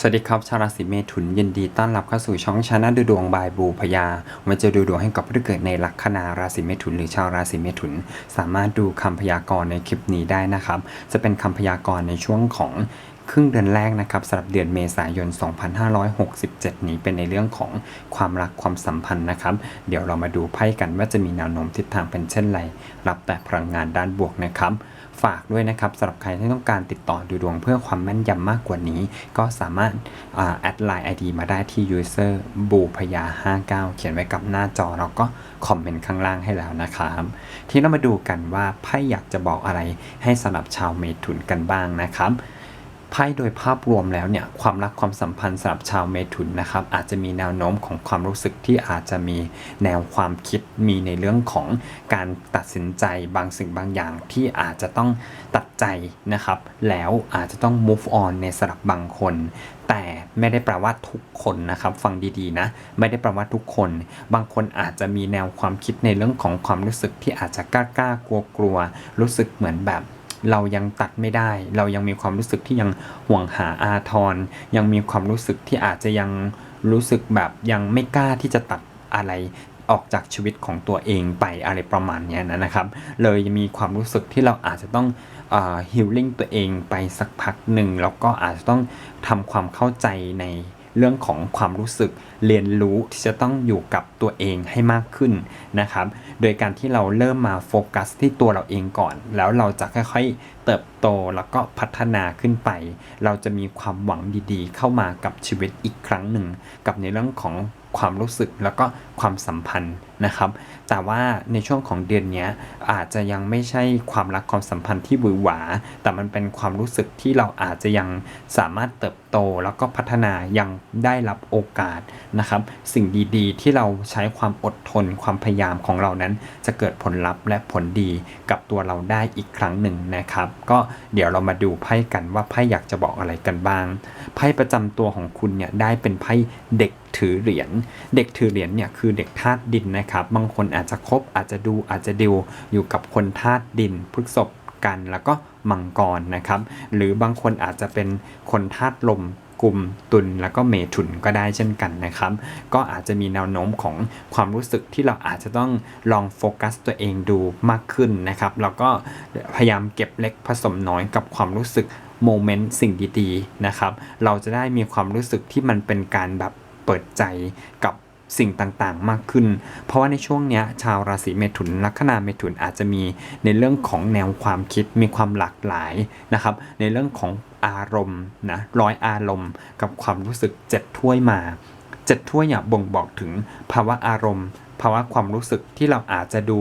สวัสดีครับชาวราศีเมถุนยินดีต้อนรับเข้าสู่ช่องชาแนลดูดวงบายบูพยามาจะดูดวงให้กับผู้เกิดในลัคนาราศีเมถุน หรือชาวราศีเมถุน สามารถดูคำพยากรณ์ในคลิปนี้ได้นะครับ จะเป็นคำพยากรณ์ในช่วงของครึ่งเดือนแรกนะครับสำหรับเดือนเมษายน 2567 นี้เป็นในเรื่องของความรักความสัมพันธ์นะครับ เดี๋ยวเรามาดูไพ่กันว่าจะมีแนวโน้มทิศทางเป็นเช่นไร รับแต่พลังงานด้านบวกนะครับ ฝากด้วยนะครับสำหรับใครที่ต้องการติดต่อดูดวงเพื่อความแม่นยำมากกว่านี้ ก็สามารถแอดไลน์ ID มาได้ที่ user บูพยา 59 เขียนไว้กับหน้าจอแล้วก็คอมเมนต์ข้างล่างให้แล้วนะครับที่เรามาดูกันว่าไพ่อยากจะบอกอะไรให้สำหรับชาวเมถุนกันบ้างนะครับ พ่โดยภาพรวมแล้วเนี่ยความรักความสัมพันธ์สำหรับชาวเมถุนนะครับอาจจะมีแนวโน้มของความรู้สึกที่อาจจะมีแนวความคิดมีในเรื่องของการตัดสินใจบางสิ่งบางอย่างที่อาจจะต้องตัดใจนะครับแล้วอาจจะต้อง move on ในสำหรับบางคน แต่ไม่ได้แปลว่าทุกคนนะครับฟังดีๆนะไม่ได้แปลว่าทุกคน บางคนอาจจะมีแนวความคิดในเรื่องของความรู้สึกที่อาจจะกล้าๆกลัวๆรู้สึกเหมือนแบบ เรายังตัดไม่ได้ เรายังมีความรู้สึกที่ยังห่วงหาอาทร ยังมีความรู้สึกที่อาจจะยังรู้สึกแบบยังไม่กล้าที่จะตัดอะไรออกจากชีวิตของตัวเองไปอะไรประมาณนี้นะครับ เลยมีความรู้สึกที่เราอาจจะต้องฮิลลิ่งตัวเองไปสักพักหนึ่งแล้วก็อาจจะต้องทำความเข้าใจใน เรื่องของความรู้สึกเรียนรู้ที่จะต้องอยู่กับตัวเองให้มากขึ้นนะครับ โดยการที่เราเริ่มมาโฟกัสที่ตัวเราเองก่อน แล้วเราจะค่อยๆเติบโตแล้วก็พัฒนาขึ้นไป เราจะมีความหวังดีๆ เข้ามากับชีวิตอีกครั้งหนึ่ง กับในเรื่องของความรู้สึกแล้วก็ความสัมพันธ์นะครับ แต่ว่าในช่วงของเดือนนี้อาจจะยังไม่ใช่ความรักความสัมพันธ์ที่หวือหวา แต่มันเป็นความรู้สึกที่เราอาจจะยังสามารถเติบโตแล้วก็พัฒนายังได้รับโอกาสนะครับ สิ่งดีๆ ที่เราใช้ความอดทนความพยายามของเรานั้น จะเกิดผลลัพธ์และผลดีกับตัวเราได้อีกครั้งหนึ่งนะครับ ก็เดี๋ยวเรามาดูไพ่กันว่าไพ่อยากจะบอกอะไรกันบ้าง ไพ่ประจำตัวของคุณเนี่ยได้เป็นไพ่เด็กถือเหรียญ เด็กถือเหรียญเนี่ยคือเด็กธาตุดินนะครับ บางคนอาจจะคบอาจจะดูอาจจะดิวอยู่กับคนธาตุดินพฤษภกันแล้วก็มังกรนะครับ หรือบางคนอาจจะเป็นคนธาตุลมกลุ่มตุลแล้วก็เมถุนก็ได้เช่นกันนะครับ ก็อาจจะมีแนวโน้มของความรู้สึกที่เราอาจจะต้องลองโฟกัสตัวเองดูมากขึ้นนะครับ แล้วก็พยายามเก็บเล็กผสมน้อยกับความรู้สึกโมเมนต์สิ่งดีๆนะครับ เราจะได้มีความรู้สึกที่มันเป็นการแบบเปิดใจกับ สิ่งต่างๆ มากขึ้น เพราะว่าในช่วงนี้ชาวราศีเมถุนลัคนาเมถุนอาจจะมีในเรื่องของแนวความคิดมีความหลากหลายนะครับ ในเรื่องของอารมณ์นะร้อยอารมณ์ กับความรู้สึกเจ็ดถ้วยมาเจ็ดถ้วยเนี่ยบ่งบอกถึงภาวะอารมณ์ ภาวะความรู้สึกที่เราอาจจะดู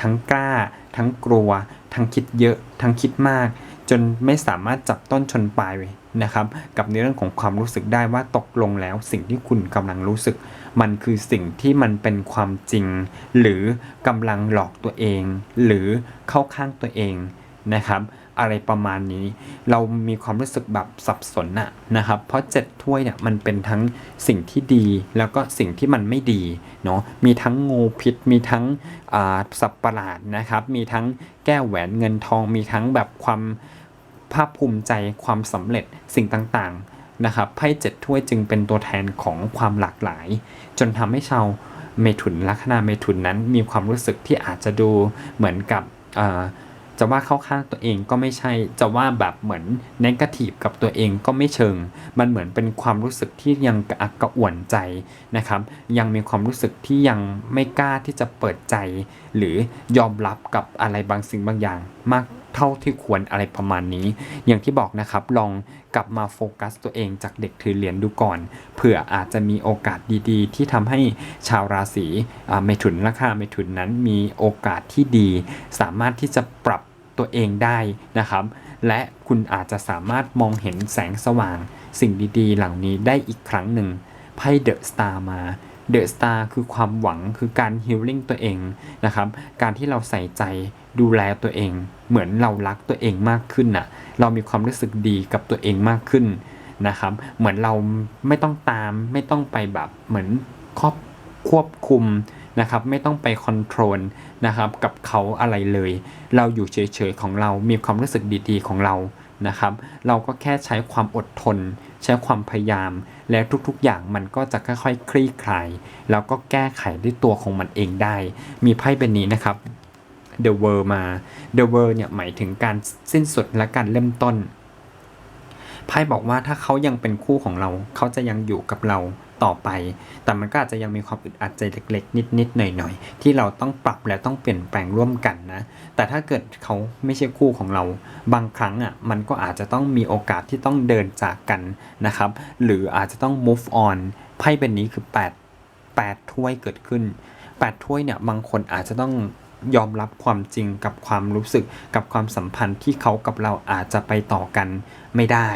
ทั้งกล้า ทั้งกลัว ทั้งคิดเยอะ ทั้งคิดมาก จนไม่สามารถจับต้นชนปลาย นะครับกับในเรื่องของความรู้สึกได้ว่าตกลงแล้วสิ่งที่คุณกำลังรู้สึก มันคือสิ่งที่มันเป็นความจริง หรือกำลังหลอกตัวเอง หรือเข้าข้างตัวเองนะครับอะไรประมาณนี้ เรามีความรู้สึกแบบสับสนอะนะครับ เพราะเจ็ดถ้วยเนี่ยมันเป็นทั้งสิ่งที่ดี แล้วก็สิ่งที่มันไม่ดีเนาะมีทั้งงูพิษ มีทั้งสับประหลาดนะครับ มีทั้งแก้วแหวนเงินทอง มีทั้งแบบความ ภาคภูมิใจความสำเร็จสิ่งต่างๆนะครับไพ่เจ็ดถ้วยจึงเป็นตัวแทนของความหลากหลาย จนทำให้ชาวเมถุนลัคนาเมถุนนั้นมีความรู้สึกที่อาจจะดูเหมือนกับจะว่าเข้าข้างตัวเองก็ไม่ใช่ จะว่าแบบเหมือนนกาทีฟกับตัวเองก็ไม่เชิง มันเหมือนเป็นความรู้สึกที่ยังกระอักกระอ่วนใจนะครับ ยังมีความรู้สึกที่ยังไม่กล้าที่จะเปิดใจ หรือยอมรับกับอะไรบางสิ่งบางอย่างมาก เท่าที่ควรอะไรประมาณนี้ อย่างที่บอกนะครับลองกลับมาโฟกัสตัวเองจากเด็กถือเหรียญดูก่อน เผื่ออาจจะมีโอกาสดีๆ ที่ทำให้ชาวราศีเมถุนราคาเมถุนนั้นมีโอกาสที่ดี สามารถที่จะปรับตัวเองได้นะครับ และคุณอาจจะสามารถมองเห็นแสงสว่าง สิ่งดีๆ เหล่านี้ได้อีกครั้งหนึ่งไพ่เดอะสตาร์มา เดอะสตาร์คือความหวังคือการฮิลลิ่งตัวเองนะครับ การที่เราใส่ใจดูแลตัวเอง เหมือนเรารักตัวเองมากขึ้นน่ะ เรามีความรู้สึกดีกับตัวเองมากขึ้นนะครับ เหมือนเราไม่ต้องตามไม่ต้องไปแบบเหมือนครอบควบคุมนะครับ ไม่ต้องไปคอนโทรลนะครับกับเขาอะไรเลย เราอยู่เฉยๆของเรา มีความรู้สึกดีๆของเรานะครับ เราก็แค่ใช้ความอดทน ใช้ความพยายาม และทุกๆอย่างมันก็จะค่อยๆ คลี่คลาย แล้วก็แก้ไขด้วยตัวของมันเองได้ มีไพ่เป็นนี้นะครับ The World มา The World เนี่ยหมายถึงการสิ้นสุดและการเริ่มต้นไพ่บอกว่าถ้าเขายังเป็นคู่ของเรา เขาจะยังอยู่กับเรา ต่อไป แต่มันก็อาจจะยังมีความอึดอัดใจเล็กๆ นิดๆ หน่อยๆ ที่เราต้องปรับและต้องเปลี่ยนแปลงร่วมกันนะ แต่ถ้าเกิดเขาไม่ใช่คู่ของเรา บางครั้งอะมันก็อาจจะต้องมีโอกาสที่ต้องเดินจากกันนะครับ หรืออาจจะต้อง move on ไพ่เป็นนี้คือ 8 8 ถ้วยเกิดขึ้น 8 ถ้วยเนี่ยบางคนอาจจะต้อง ยอมรับความจริงกับความรู้สึกกับความสัมพันธ์ที่เขากับเราอาจจะไปต่อกันไม่ได้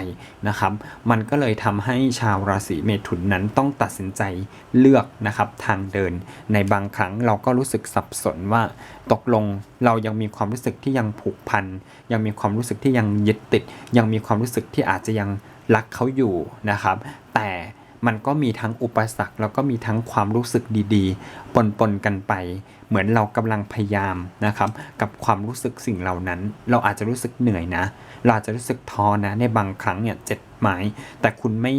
นะครับ มันก็เลยทำให้ชาวราศีเมถุนนั้นต้องตัดสินใจเลือกนะครับทางเดิน ในบางครั้งเราก็รู้สึกสับสนว่า ตกลงเรายังมีความรู้สึกที่ยังผูกพัน ยังมีความรู้สึกที่ยังยึดติด ยังมีความรู้สึกที่อาจจะยังรักเขาอยู่นะครับ แต่ มันก็มีทั้งอุปสรรคแล้วก็มีทั้งความรู้สึกดีๆ ปนๆกันไป เหมือนเรากำลังพยายามนะครับกับความรู้สึกสิ่งเหล่านั้น เราอาจจะรู้สึกเหนื่อยนะ เราอาจจะรู้สึกท้อนะในบางครั้งเนี่ยเจ็ดหมายแต่คุณไม่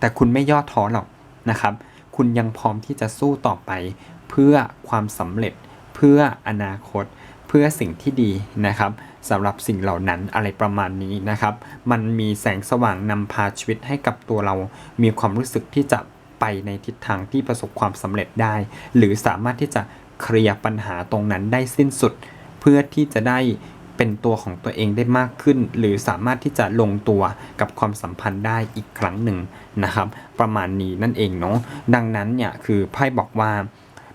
แต่คุณไม่ย่อท้อหรอกนะครับ คุณยังพร้อมที่จะสู้ต่อไป เพื่อความสำเร็จเพื่ออนาคต เพื่อสิ่งที่ดีนะครับ สำหรับสิ่งเหล่านั้นอะไรประมาณนี้นะครับ มันมีแสงสว่างนำพาชีวิตให้กับตัวเรา มีความรู้สึกที่จะไปในทิศทางที่ประสบความสำเร็จได้ หรือสามารถที่จะเคลียร์ปัญหาตรงนั้นได้สิ้นสุด เพื่อที่จะได้เป็นตัวของตัวเองได้มากขึ้น หรือสามารถที่จะลงตัวกับความสัมพันธ์ได้อีกครั้งหนึ่งนะครับ ประมาณนี้นั่นเองเนาะดังนั้นเนี่ยคือไพ่บอกว่า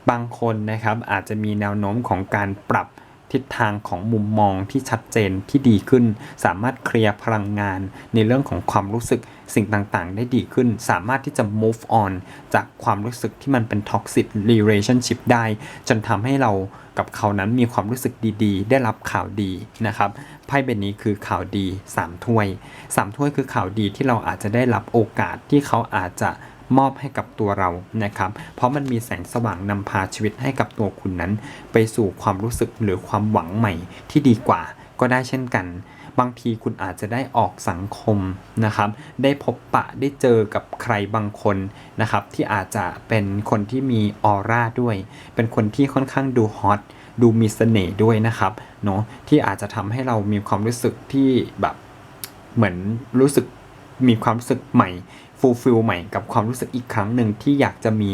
บางคนนะครับอาจจะมีแนวโน้มของการปรับ ทิศทางของมุมมองที่ชัดเจนที่ดีขึ้น สามารถเคลียร์พลังงาน ในเรื่องของความรู้สึกสิ่งต่างๆ ได้ดีขึ้น สามารถที่จะ move on จากความรู้สึกที่มันเป็น toxic relationship ได้ จนทำให้เรากับเขานั้นมีความรู้สึกดีๆ ได้รับข่าวดีนะครับไพ่ใบนี้คือข่าวดี 3 ถ้วย 3 ถ้วยคือข่าวดีที่เราอาจจะได้รับโอกาสที่เขาอาจจะ มอบให้กับตัวเรานะครับ เพราะมันมีแสงสว่างนำพาชีวิตให้กับตัวคุณนั้น ไปสู่ความรู้สึกหรือความหวังใหม่ที่ดีกว่าก็ได้เช่นกัน บางทีคุณอาจจะได้ออกสังคมนะครับ ได้พบปะได้เจอกับใครบางคนนะครับ ที่อาจจะเป็นคนที่มีออร่าด้วย เป็นคนที่ค่อนข้างดูฮอตดูมีเสน่ห์ด้วยนะครับเนาะที่อาจจะทำให้เรามีความรู้สึกที่แบบเหมือนรู้สึก มีความรู้สึกใหม่ฟูลฟิลใหม่กับความรู้สึกอีกครั้งหนึ่งที่อยากจะมี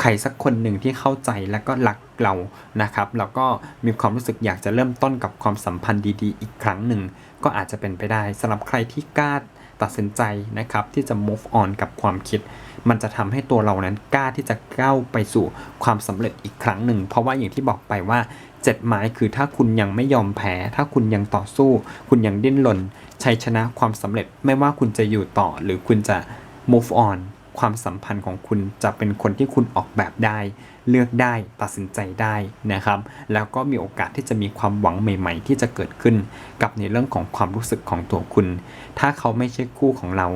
ใครสักคนหนึ่งที่เข้าใจและก็รักเรานะครับ แล้วก็มีความรู้สึกอยากจะเริ่มต้นกับความสัมพันธ์ดีๆ อีกครั้งหนึ่ง ก็อาจจะเป็นไปได้สำหรับใครที่กล้าตัดสินใจนะครับ ที่จะ move on กับความคิด มันจะทำให้ตัวเรานั้นกล้าที่จะก้าวไปสู่ความสำเร็จอีกครั้งหนึ่ง เพราะว่าอย่างที่บอกไปว่า เจ็ดไม้คือถ้าคุณยังไม่ยอมแพ้ ถ้าคุณยังต่อสู้ คุณยังดิ้นรนชัยชนะความสำเร็จไม่ว่าคุณจะอยู่ต่อหรือคุณจะ move on ความสัมพันธ์ของคุณจะเป็นคนที่คุณออกแบบได้ เลือกได้ตัดสินใจได้นะครับ แล้วก็มีโอกาสที่จะมีความหวังใหม่ ๆ ที่จะเกิดขึ้นกับในเรื่องของความรู้สึกของตัวคุณ ถ้าเขาไม่ใช่คู่ของเรา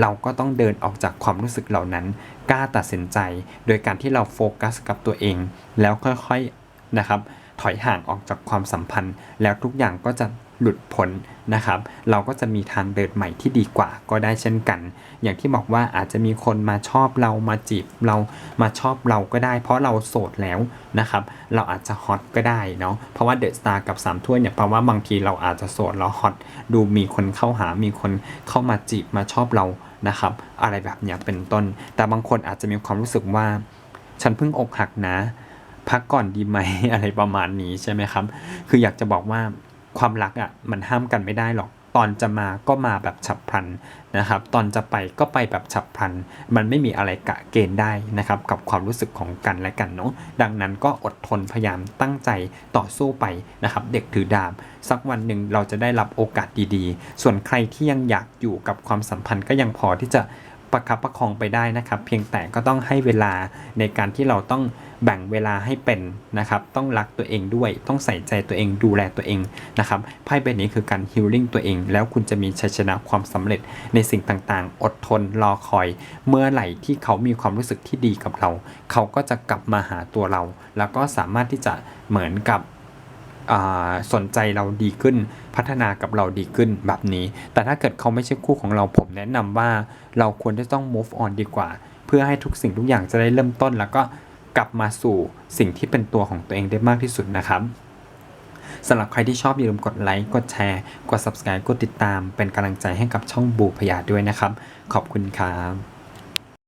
เราก็ต้องเดินออกจากความรู้สึกเหล่านั้น กล้าตัดสินใจ โดยการที่เราโฟกัสกับตัวเอง แล้วค่อยๆนะครับ ถอยห่างออกจากความสัมพันธ์ แล้วทุกอย่างก็จะหลุดพ้นนะครับ เราก็จะมีทางเดินใหม่ที่ดีกว่าก็ได้เช่นกัน อย่างที่บอกว่าอาจจะมีคนมาชอบเรามาจีบเรามาชอบเราก็ได้ เพราะเราโสดแล้วนะครับ เราอาจจะฮอตก็ได้เนาะเพราะว่าเดอะสตาร์กับ3ถ้วยเนี่ยเพราะว่าบางทีเราอาจจะโสดแล้วฮอตดูมีคนเข้าหามีคนเข้ามาจีบมาชอบเรานะครับ อะไรแบบนี้เป็นต้น แต่บางคนอาจจะมีความรู้สึกว่า ฉันเพิ่งอกหักนะ พักก่อนดีไหมอะไรประมาณนี้ใช่ไหมครับ คืออยากจะบอกว่าความรักอะ่ะมันห้ามกันไม่ได้หรอก ตอนจะมาก็มาแบบฉับพลันนะครับ ตอนจะไปก็ไปแบบฉับพลัน มันไม่มีอะไรกะเกณฑ์ได้นะครับ กับความรู้สึกของกันและกันเนาะ ดังนั้นก็อดทนพยายามตั้งใจต่อสู้ไปนะครับ เด็กถือดาบ สักวันหนึ่งเราจะได้รับโอกาสดีๆ ส่วนใครที่ยังอยากอยู่กับความสัมพันธ์ก็ยังพอที่จะ ประคับประคองไปได้นะครับ เพียงแต่ก็ต้องให้เวลาในการที่เราต้องแบ่งเวลาให้เป็นนะครับ ต้องรักตัวเองด้วย ต้องใส่ใจตัวเองดูแลตัวเองนะครับไพ่ใบนี้คือการฮิลลิ่งตัวเอง แล้วคุณจะมีชัยชนะความสำเร็จในสิ่งต่างๆ อดทนรอคอย เมื่อไหร่ที่เขามีความรู้สึกที่ดีกับเรา เขาก็จะกลับมาหาตัวเรา แล้วก็สามารถที่จะเหมือนกับ สนใจเราดีขึ้น พัฒนากับเราดีขึ้นแบบนี้ แต่ถ้าเกิดเขาไม่ใช่คู่ของเราผมแนะนำว่าเราควรจะต้อง move on ดีกว่า เพื่อให้ทุกสิ่งทุกอย่างจะได้เริ่มต้น แล้วก็กลับมาสู่สิ่งที่เป็นตัวของตัวเองได้มากที่สุดนะครับสำหรับใครที่ชอบอย่าลืมกดไลค์ กดแชร์ กด subscribe กดติดตาม เป็นกำลังใจให้กับช่องบูพยาด้วยนะครับ ขอบคุณครับ